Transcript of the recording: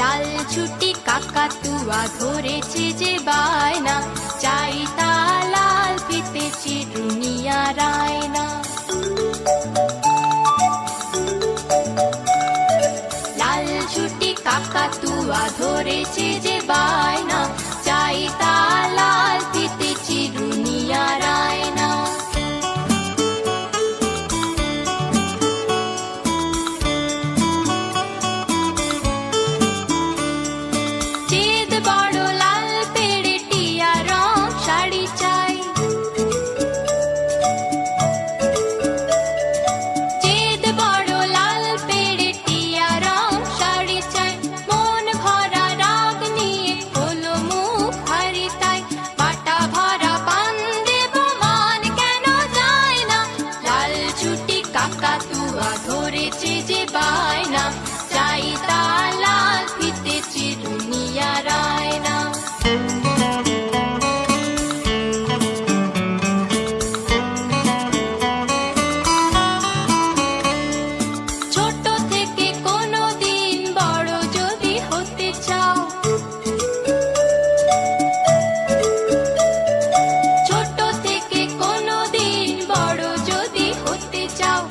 লাল ছুটি কাকাতুয়া ধরেছে যে বায়না। চাই তা লাল ফিতে চিরুনিয়া রায়না। লাল ছুটি কাকাতুয়া ধরেছে যে বায়না। ছোট থেকে কোনোদিন বড় যদি হতে চাও